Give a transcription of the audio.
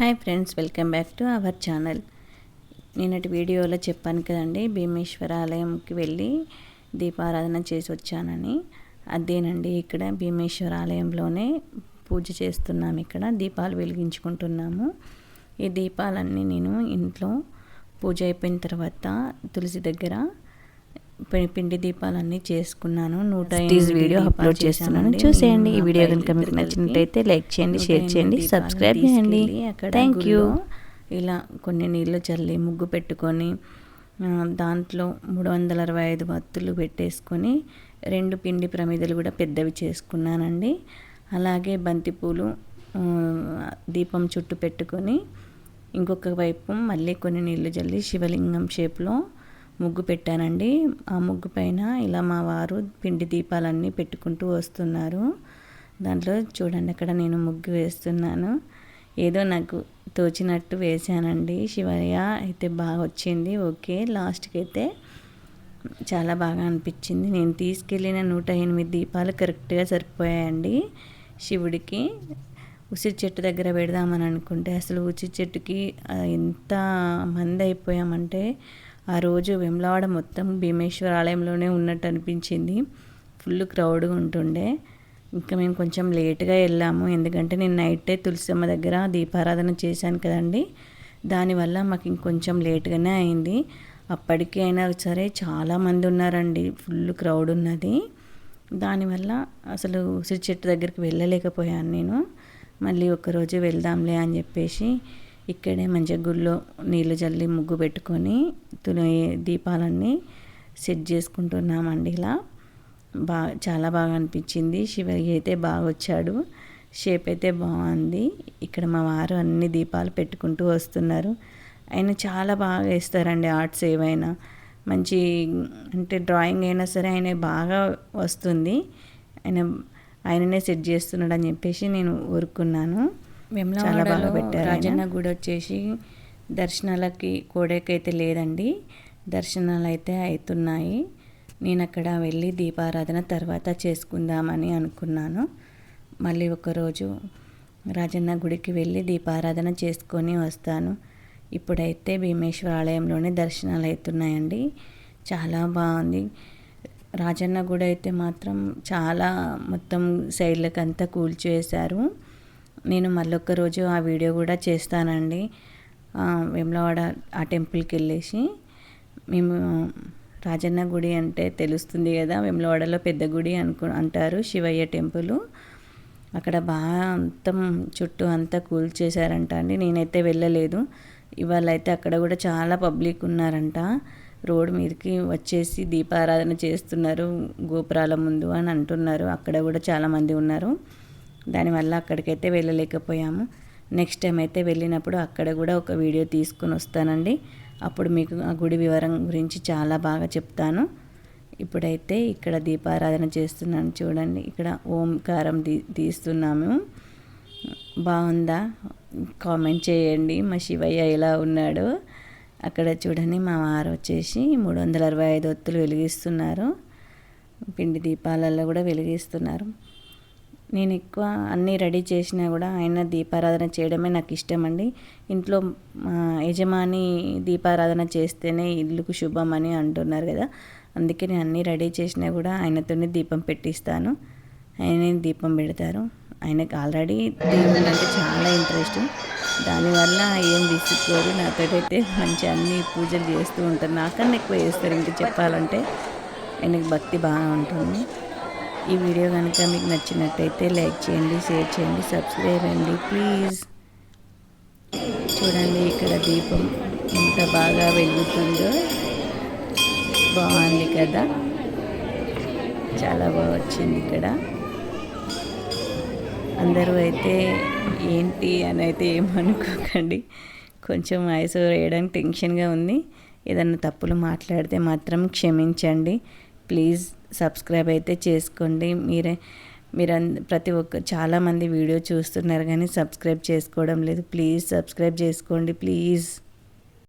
Hi friends welcome back to our channel. నిన్నటి వీడియోలో చెప్పాను కదండి భీమేశ్వర ఆలయంకి వెళ్ళి దీపారాధన చేసి వచ్చానని. అదేనండి ఇక్కడ భీమేశ్వర ఆలయంలోనే పూజ చేస్తున్నాము ఇక్కడ దీపాలు వెలిగించుకుంటున్నాము. ఈ దీపాలన్నీ నేను ఇంట్లో పూజ అయిపోయిన తర్వాత తులసి దగ్గర పిండి దీపాలన్నీ చేసుకున్నాను. నూట వీడియో అప్లోడ్ చేస్తున్నాను. చూసేయండి. ఈ వీడియో కనుక మీకు నచ్చినట్టయితే లైక్ చేయండి షేర్ చేయండి సబ్స్క్రైబ్ చేయండి. థ్యాంక్ యూ ఇలా కొన్ని నీళ్ళు చల్లి ముగ్గు పెట్టుకొని దాంట్లో మూడు వందల అరవై ఐదు వత్తులు పెట్టేసుకొని రెండు పిండి ప్రమిదలు కూడా పెద్దవి చేసుకున్నానండి. అలాగే బంతిపూలు దీపం చుట్టూ పెట్టుకొని ఇంకొక వైపు మళ్ళీ కొన్ని నీళ్ళు చల్లి శివలింగం షేప్లో ముగ్గు పెట్టానండి. ఆ ముగ్గు పైన ఇలా మా వారు పిండి దీపాలన్నీ పెట్టుకుంటూ వస్తున్నారు. దాంట్లో చూడండి అక్కడ నేను ముగ్గు వేస్తున్నాను. ఏదో నాకు తోచినట్టు వేశానండి. శివయ్య అయితే బాగా వచ్చింది. ఓకే లాస్ట్కి అయితే చాలా బాగా అనిపించింది. నేను తీసుకెళ్ళిన నూట ఎనిమిది దీపాలు కరెక్ట్గా సరిపోయాయండి. శివుడికి ఉసిరి చెట్టు దగ్గర పెడదామని అనుకుంటే అసలు ఉసిరి చెట్టుకి ఎంత మంది అయిపోయామంటే ఆ రోజు వెమ్లవాడ మొత్తం భీమేశ్వర ఆలయంలోనే ఉన్నట్టు అనిపించింది. ఫుల్ క్రౌడ్గా ఉంటుండే. ఇంకా మేము కొంచెం లేట్గా వెళ్ళాము. ఎందుకంటే నేను నైటే తులసమ్మ దగ్గర దీపారాధన చేశాను కదండి. దానివల్ల మాకు ఇంకొంచెం లేట్గానే అయింది. అప్పటికి అయినా సరే చాలామంది ఉన్నారండి. ఫుల్ క్రౌడ్ ఉన్నది. దానివల్ల అసలు ఉసిరి చెట్టు దగ్గరికి వెళ్ళలేకపోయాను నేను. మళ్ళీ ఒకరోజు వెళ్దాంలే అని చెప్పేసి ఇక్కడే మంచిగా గుళ్ళో నీళ్ళు జల్లి ముగ్గు పెట్టుకొని తుని దీపాలన్నీ సెట్ చేసుకుంటున్నామండి ఇలా. బాగా చాలా బాగా అనిపించింది. శివయ్య అయితే బాగా వచ్చాడు. షేప్ అయితే బాగుంది. ఇక్కడ మా వారు అన్ని దీపాలు పెట్టుకుంటూ వస్తున్నారు. ఆయన చాలా బాగా వేస్తారండి ఆర్ట్స్ ఏవైనా. మంచి అంటే డ్రాయింగ్ అయినా సరే ఆయన బాగా వస్తుంది. ఆయన ఆయననే సెట్ చేస్తున్నాడు అని చెప్పేసి నేను ఊరుకున్నాను. చాలా బాగా పెట్టారు రాజన్న గుడి వచ్చేసి దర్శనాలకి కోడేకైతే లేదండి. దర్శనాలు అయితే అవుతున్నాయి నేను అక్కడ వెళ్ళి దీపారాధన తర్వాత చేసుకుందామని అనుకున్నాను. మళ్ళీ ఒకరోజు రాజన్న గుడికి వెళ్ళి దీపారాధన చేసుకొని వస్తాను. ఇప్పుడైతే భీమేశ్వర ఆలయంలోనే దర్శనాలు అవుతున్నాయండి చాలా బాగుంది. రాజన్న గుడి అయితే మాత్రం చాలా మొత్తం శైలికంతా కూల్చేశారు. నేను మళ్ళొక్క రోజు ఆ వీడియో కూడా చేస్తానండి. వేములవాడ ఆ టెంపుల్కి వెళ్ళేసి మేము రాజన్న గుడి అంటే తెలుస్తుంది కదా వేములవాడలో పెద్ద గుడి అనుకు అంటారు శివయ్య టెంపుల్. అక్కడ బాగా అంతం చుట్టూ అంతా కూల్చేశారంట అండి. నేనైతే వెళ్ళలేదు. ఇవాళ అయితే అక్కడ కూడా చాలా పబ్లిక్ ఉన్నారంట. రోడ్ మీదకి వచ్చేసి దీపారాధన చేస్తున్నారు గోపురాల ముందు అని అంటున్నారు. అక్కడ కూడా చాలామంది ఉన్నారు. దానివల్ల అక్కడికైతే వెళ్ళలేకపోయాము. నెక్స్ట్ టైం అయితే వెళ్ళినప్పుడు అక్కడ కూడా ఒక వీడియో తీసుకుని వస్తానండి. అప్పుడు మీకు ఆ గుడి వివరం గురించి చాలా బాగా చెప్తాను. ఇప్పుడైతే ఇక్కడ దీపారాధన చేస్తున్నాను చూడండి. ఇక్కడ ఓంకారం తీ తీస్తున్నాము. బాగుందా? కామెంట్ చేయండి. మా శివయ్య ఎలా ఉన్నాడు? అక్కడ చూడండి మా వారు వచ్చేసి మూడు వందల అరవై ఐదు ఒత్తులు వెలిగిస్తున్నారు. పిండి దీపాలలో కూడా వెలిగిస్తున్నారు. నేను ఎక్కువ అన్నీ రెడీ చేసినా కూడా ఆయన దీపారాధన చేయడమే నాకు ఇష్టం అండి ఇంట్లో యజమాని దీపారాధన చేస్తేనే ఇల్లుకు శుభం అని అంటున్నారు కదా. అందుకే నేను అన్నీ రెడీ చేసినా కూడా ఆయనతోనే దీపం పెట్టిస్తాను. ఆయనే దీపం పెడతారు. ఆయనకు ఆల్రెడీ దేవుడు అంటే చాలా ఇంట్రెస్ట్. దానివల్ల ఏం విసుక్కోరు. నాతోటైతే మంచి అన్ని పూజలు చేస్తూ ఉంటారు. నాకన్నా ఎక్కువ చేస్తారు. ఇంకా చెప్పాలంటే ఆయనకు భక్తి బాగా ఉంటుంది. ఈ వీడియో కనుక మీకు నచ్చినట్టయితే లైక్ చేయండి షేర్ చేయండి సబ్స్క్రైబ్ అండి. ప్లీజ్. చూడండి ఇక్కడ దీపం ఎంత బాగా వెలుగుతుందో. బాగుంది కదా? చాలా బాగా వచ్చింది ఇక్కడ. అందరూ అయితే ఏంటి అని అయితే ఏమనుకోకండి కొంచెం ఐస్ వేయడానికి టెన్షన్గా ఉంది. ఏదన్నా తప్పులు మాట్లాడితే మాత్రం క్షమించండి. ప్లీజ్. సబ్స్క్రైబ్ అయితే చేసుకోండి. మీరే మీరు ప్రతి ఒక్క చాలామంది వీడియో చూస్తున్నారు కానీ సబ్స్క్రైబ్ చేసుకోవడం లేదు. ప్లీజ్ సబ్స్క్రైబ్ చేసుకోండి. ప్లీజ్.